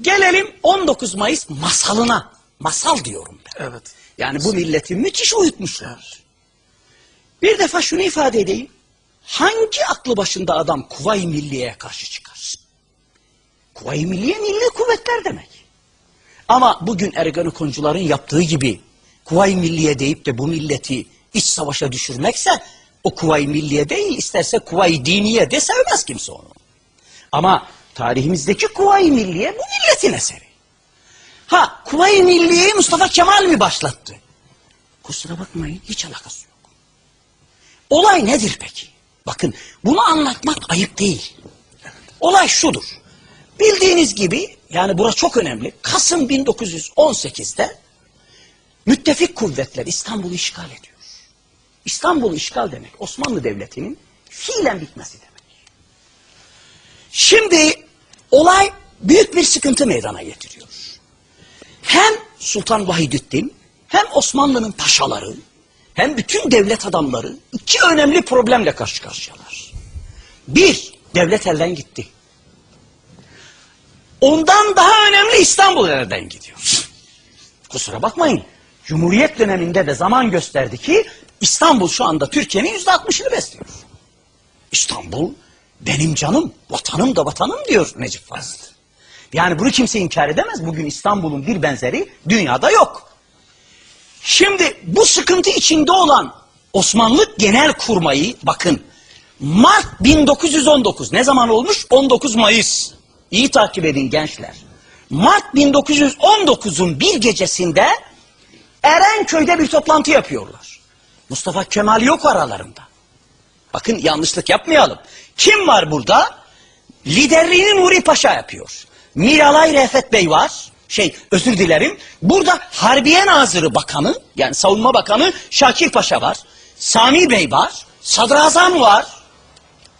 Gelelim 19 Mayıs masalına. Masal diyorum ben. Evet. Yani bu milleti müthiş uyutmuşlar. Bir defa şunu ifade edeyim. Hangi aklı başında adam Kuvayi Milliye'ye karşı çıkar? Kuvayi Milliye milli kuvvetler demek. Ama bugün Ergenekoncuların yaptığı gibi Kuvayi Milliye deyip de bu milleti iç savaşa düşürmekse o Kuvayi Milliye değil isterse Kuvayi Diniye de sevmez kimse onu. Ama tarihimizdeki Kuvayi Milliye bu milletin eseri. Ha Kuvayi Milliye'yi Mustafa Kemal mi başlattı? Kusura bakmayın hiç alakası yok. Olay nedir peki? Bakın bunu anlatmak ayıp değil. Olay şudur. Bildiğiniz gibi yani burası çok önemli. Kasım 1918'de müttefik kuvvetler İstanbul'u işgal ediyor. İstanbul'u işgal demek Osmanlı Devleti'nin fiilen bitmesi demek. Şimdi olay büyük bir sıkıntı meydana getiriyor. Hem Sultan Vahidettin hem Osmanlı'nın paşaları hem bütün devlet adamları iki önemli problemle karşı karşıyalar. Bir, devlet elden gitti. Ondan daha önemli İstanbul elden gidiyor. Kusura bakmayın. Cumhuriyet döneminde de zaman gösterdi ki İstanbul şu anda Türkiye'nin yüzde altmışını besliyor. İstanbul benim canım, vatanım da vatanım diyor Necip Fazıl. Yani bunu kimse inkar edemez. Bugün İstanbul'un bir benzeri dünyada yok. Şimdi bu sıkıntı içinde olan Osmanlı Genel Kurmayı bakın Mart 1919 ne zaman olmuş? 19 Mayıs. İyi takip edin gençler. Mart 1919'un bir gecesinde Erenköy'de bir toplantı yapıyorlar. Mustafa Kemal yok aralarında. Bakın yanlışlık yapmayalım. Kim var burada? Liderliğini Nuri Paşa yapıyor. Miralay Refet Bey var. Şey özür dilerim. Burada Harbiye Nazırı Bakanı yani Savunma Bakanı Şakir Paşa var. Sami Bey var. Sadrazam var.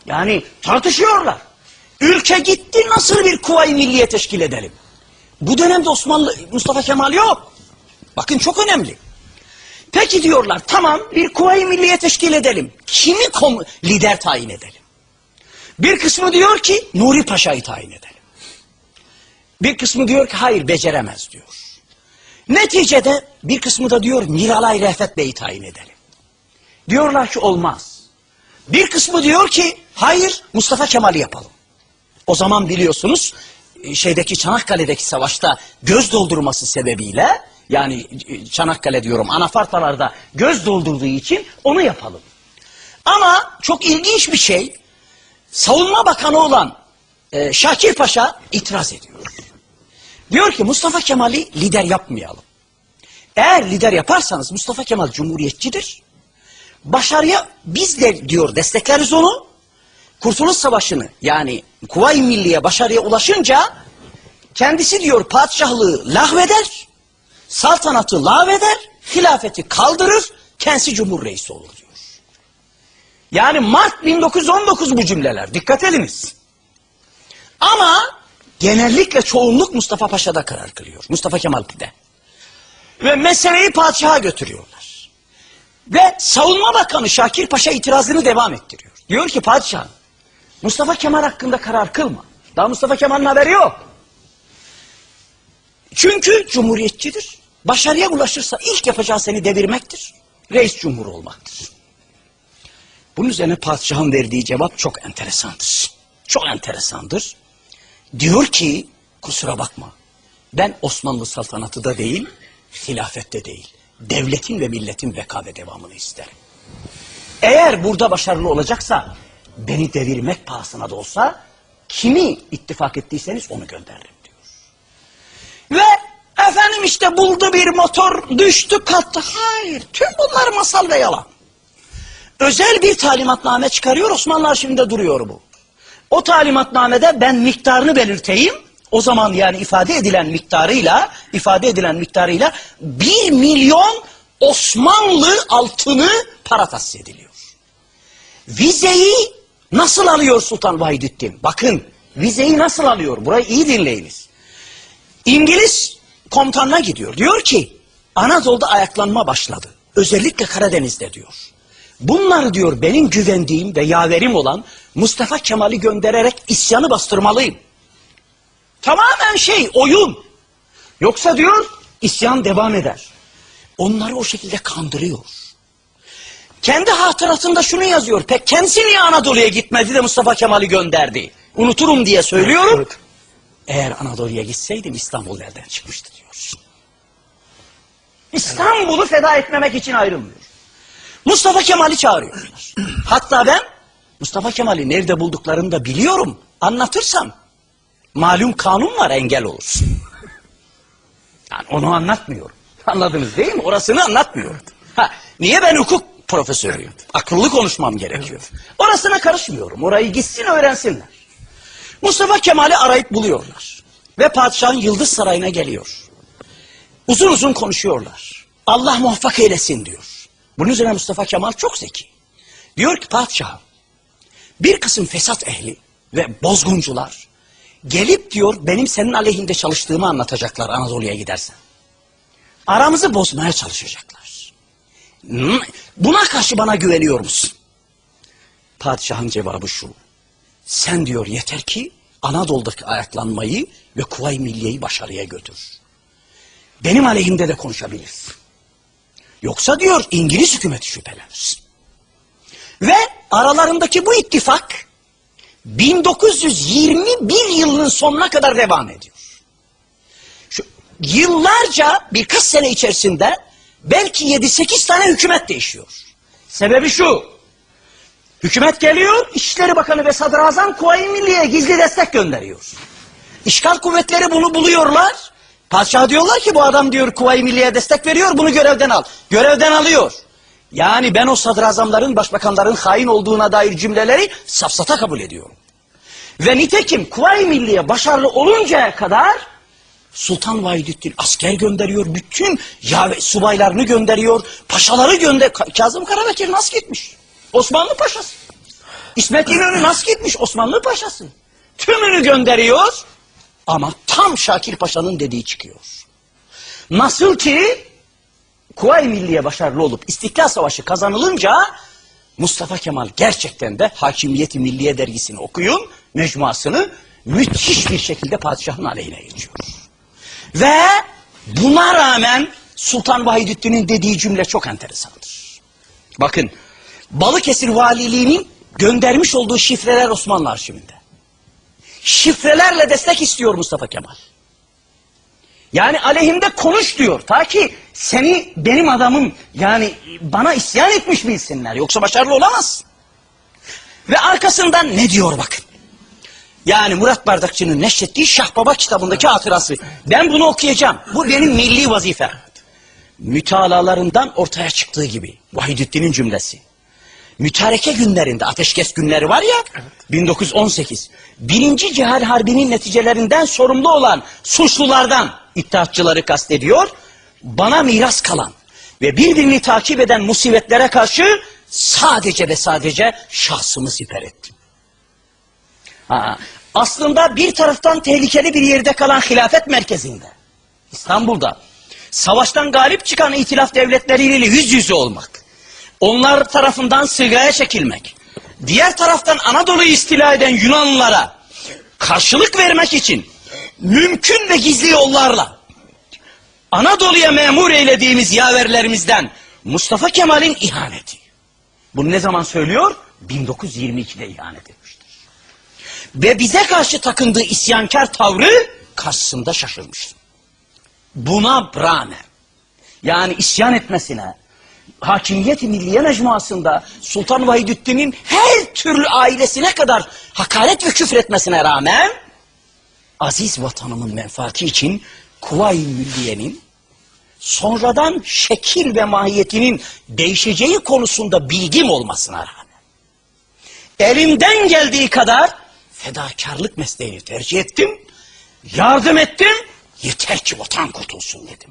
Yani tartışıyorlar. Ülke gitti nasıl bir kuvayi milliye teşkil edelim? Bu dönemde Osmanlı Mustafa Kemal yok. Bakın çok önemli. Peki diyorlar tamam bir kuvayi milliye teşkil edelim. Kimi lider tayin edelim? Bir kısmı diyor ki Nuri Paşa'yı tayin edelim. Bir kısmı diyor ki hayır beceremez diyor. Neticede bir kısmı da diyor Miralay Refet Bey'i tayin edelim. Diyorlar ki olmaz. Bir kısmı diyor ki hayır Mustafa Kemal'i yapalım. O zaman biliyorsunuz e, şeydeki Çanakkale'deki savaşta göz doldurması sebebiyle yani e, Çanakkale diyorum anafartalarda göz doldurduğu için onu yapalım. Ama çok ilginç bir şey savunma bakanı olan e, Şakir Paşa itiraz ediyor. Diyor ki Mustafa Kemal'i lider yapmayalım. Eğer lider yaparsanız Mustafa Kemal cumhuriyetçidir. Başarıya biz de diyor destekleriz onu. Kurtuluş Savaşı'nı yani Kuvayi Milliye başarıya ulaşınca kendisi diyor padişahlığı lahveder, saltanatı lağveder, hilafeti kaldırır, kendisi cumhur reisi olur diyor. Yani Mart 1919 bu cümleler. Dikkat ediniz. Ama genellikle çoğunluk Mustafa Paşa'da karar kılıyor. Mustafa Kemal'de. Ve meseleyi padişaha götürüyorlar. Ve savunma bakanı Şakir Paşa itirazını devam ettiriyor. Diyor ki padişahım Mustafa Kemal hakkında karar kılma. Daha Mustafa Kemal'in haberi yok. Çünkü cumhuriyetçidir. Başarıya ulaşırsa ilk yapacağı seni devirmektir. Reis cumhur olmaktır. Bunun üzerine padişahın verdiği cevap çok enteresandır. Çok enteresandır. Diyor ki kusura bakma ben Osmanlı saltanatı da değil, hilafette değil. Devletin ve milletin veka ve devamını isterim. Eğer burada başarılı olacaksa beni devirmek pahasına da olsa kimi ittifak ettiyseniz onu gönderirim diyor. Ve efendim işte buldu bir motor düştü kalktı. Hayır tüm bunlar masal ve yalan. Özel bir talimatname çıkarıyor Osmanlı arşivinde duruyor bu. O talimatnamede ben miktarını belirteyim. O zaman yani ifade edilen miktarıyla ifade edilen miktarıyla bir milyon Osmanlı altını para tahsis ediliyor. Vizeyi nasıl alıyor Sultan Vahidettin? Bakın vizeyi nasıl alıyor? Burayı iyi dinleyiniz. İngiliz komutanına gidiyor. Diyor ki Anadolu'da ayaklanma başladı. Özellikle Karadeniz'de diyor. Bunları diyor benim güvendiğim ve yaverim olan Mustafa Kemal'i göndererek isyanı bastırmalıyım. Tamamen şey oyun. Yoksa diyor isyan devam eder. Onları o şekilde kandırıyor. Kendi hatıratında şunu yazıyor. Pek kendisi niye Anadolu'ya gitmedi de Mustafa Kemal'i gönderdi? Unuturum diye söylüyorum. Evet. Eğer Anadolu'ya gitseydim İstanbul nereden çıkmıştı diyor. İstanbul'u feda etmemek için ayrılmıyor. Mustafa Kemal'i çağırıyorlar. Hatta ben Mustafa Kemal'i nerede bulduklarını da biliyorum. Anlatırsam malum kanun var engel olur. Yani onu anlatmıyorum. Anladınız değil mi? Orasını anlatmıyorum. Ha, niye ben hukuk profesörüyüm? Akıllı konuşmam gerekiyor. Orasına karışmıyorum. Orayı gitsin öğrensinler. Mustafa Kemal'i arayıp buluyorlar. Ve padişahın Yıldız Sarayı'na geliyor. Uzun uzun konuşuyorlar. Allah muvaffak eylesin diyor. Bunun üzerine Mustafa Kemal çok zeki. Diyor ki padişahım bir kısım fesat ehli ve bozguncular gelip diyor benim senin aleyhinde çalıştığımı anlatacaklar Anadolu'ya gidersen. Aramızı bozmaya çalışacaklar. Hmm, Buna karşı bana güveniyor musun? Padişahın cevabı şu. Sen diyor yeter ki Anadolu'daki ayaklanmayı ve Kuvayi Milliye'yi başarıya götür. Benim aleyhimde de konuşabilirsin. Yoksa diyor İngiliz hükümeti şüphelenir. Ve aralarındaki bu ittifak 1921 yılının sonuna kadar devam ediyor. Şu yıllarca birkaç sene içerisinde belki 7-8 tane hükümet değişiyor. Sebebi şu. Hükümet geliyor, İçişleri Bakanı ve Sadrazam Kuvayi Milliye'ye gizli destek gönderiyor. İşgal kuvvetleri bunu buluyorlar. Padişah diyorlar ki bu adam diyor Kuvayi Milliye'ye destek veriyor bunu görevden al. Görevden alıyor. Yani ben o sadrazamların, başbakanların hain olduğuna dair cümleleri safsata kabul ediyorum. Ve nitekim Kuvayi Milliye başarılı oluncaya kadar Sultan Vahidettin asker gönderiyor. Bütün ya subaylarını gönderiyor. Paşaları gönder. Ka- Kazım Karabekir nasıl gitmiş? Osmanlı Paşası. İsmet İnönü nasıl gitmiş? Osmanlı Paşası. Tümünü gönderiyor. Ama tam Şakir Paşa'nın dediği çıkıyor. Nasıl ki Kuvayi Milliye başarılı olup İstiklal Savaşı kazanılınca Mustafa Kemal gerçekten de Hakimiyeti Milliye dergisini okuyun, mecmuasını müthiş bir şekilde padişahın aleyhine geçiyor. Ve buna rağmen Sultan Vahidettin'in dediği cümle çok enteresandır. Bakın Balıkesir Valiliğinin göndermiş olduğu şifreler Osmanlı arşivinde. Şifrelerle destek istiyor Mustafa Kemal. Yani aleyhimde konuş diyor. Ta ki seni benim adamım yani bana isyan etmiş bilsinler. Yoksa başarılı olamaz. Ve arkasından ne diyor bakın. Yani Murat Bardakçı'nın neşrettiği Şahbaba kitabındaki hatırası. Ben bunu okuyacağım. Bu benim milli vazifem. Mütalalarından ortaya çıktığı gibi. Vahidettin'in cümlesi. Mütareke günlerinde ateşkes günleri var ya 1918 birinci Cihal Harbi'nin neticelerinden sorumlu olan suçlulardan iddiatçıları kastediyor. Bana miras kalan ve birbirini takip eden musibetlere karşı sadece ve sadece şahsımı siper ettim. Ha, aslında bir taraftan tehlikeli bir yerde kalan hilafet merkezinde İstanbul'da savaştan galip çıkan itilaf devletleriyle yüz yüze olmak onlar tarafından sırgaya çekilmek, diğer taraftan Anadolu'yu istila eden Yunanlılara karşılık vermek için mümkün ve gizli yollarla Anadolu'ya memur eylediğimiz yaverlerimizden Mustafa Kemal'in ihaneti. Bunu ne zaman söylüyor? 1922'de ihanet etmiştir. Ve bize karşı takındığı isyankar tavrı karşısında şaşırmıştır. Buna rağmen yani isyan etmesine, Hakimiyet-i Milliye Mecmuası'nda Sultan Vahidettin'in her türlü ailesine kadar hakaret ve küfretmesine rağmen aziz vatanımın menfaati için Kuvayi Milliye'nin sonradan şekil ve mahiyetinin değişeceği konusunda bilgim olmasına rağmen elimden geldiği kadar fedakarlık mesleğini tercih ettim, yardım ettim, yeter ki vatan kurtulsun dedim.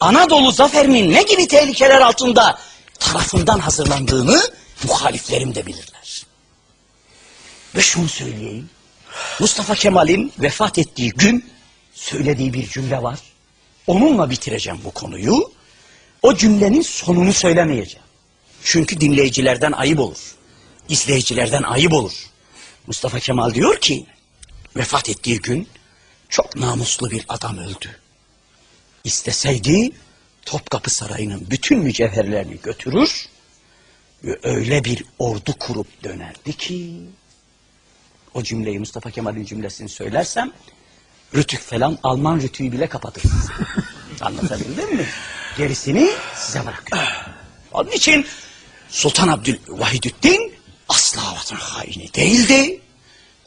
Anadolu zaferinin ne gibi tehlikeler altında tarafından hazırlandığını muhaliflerim de bilirler. Ve şunu söyleyeyim. Mustafa Kemal'in vefat ettiği gün söylediği bir cümle var. Onunla bitireceğim bu konuyu. O cümlenin sonunu söylemeyeceğim. Çünkü dinleyicilerden ayıp olur. İzleyicilerden ayıp olur. Mustafa Kemal diyor ki vefat ettiği gün Çok namuslu bir adam öldü. İsteseydi Topkapı Sarayı'nın bütün mücevherlerini götürür ve öyle bir ordu kurup dönerdi ki o cümleyi Mustafa Kemal'in cümlesini söylersem Rütük falan Alman rütüğü bile kapatır. Anlatabildim mi? Gerisini size bırakıyorum. Onun için Sultan Abdülvahidüddin asla vatan haini değildi.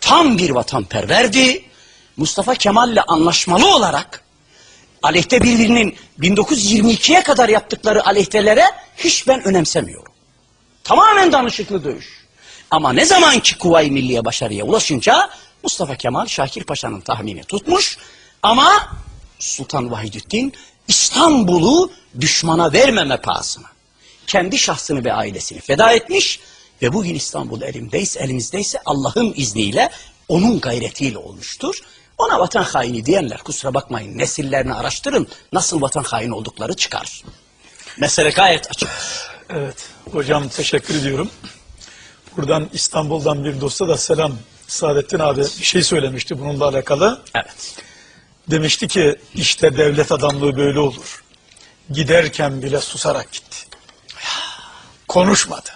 Tam bir vatanperverdi. Mustafa Kemal'le anlaşmalı olarak aleyhte birbirinin 1922'ye kadar yaptıkları aleyhtelere hiç ben önemsemiyorum. Tamamen danışıklı dövüş. Ama ne zamanki Kuvayi Milliye başarıya ulaşınca Mustafa Kemal Şakir Paşa'nın tahmini tutmuş ama Sultan Vahidüddin İstanbul'u düşmana vermeme pahasına kendi şahsını ve ailesini feda etmiş ve bugün İstanbul elimdeyse, elimizdeyse Allah'ın izniyle onun gayretiyle olmuştur. Ona vatan haini diyenler kusura bakmayın nesillerini araştırın nasıl vatan haini oldukları çıkar. Mesele gayet açık. Evet hocam teşekkür ediyorum. Buradan İstanbul'dan bir dosta da selam. Saadettin abi bir şey söylemişti bununla alakalı. Evet. Demişti ki işte devlet adamlığı böyle olur. Giderken bile susarak gitti. Konuşmadı.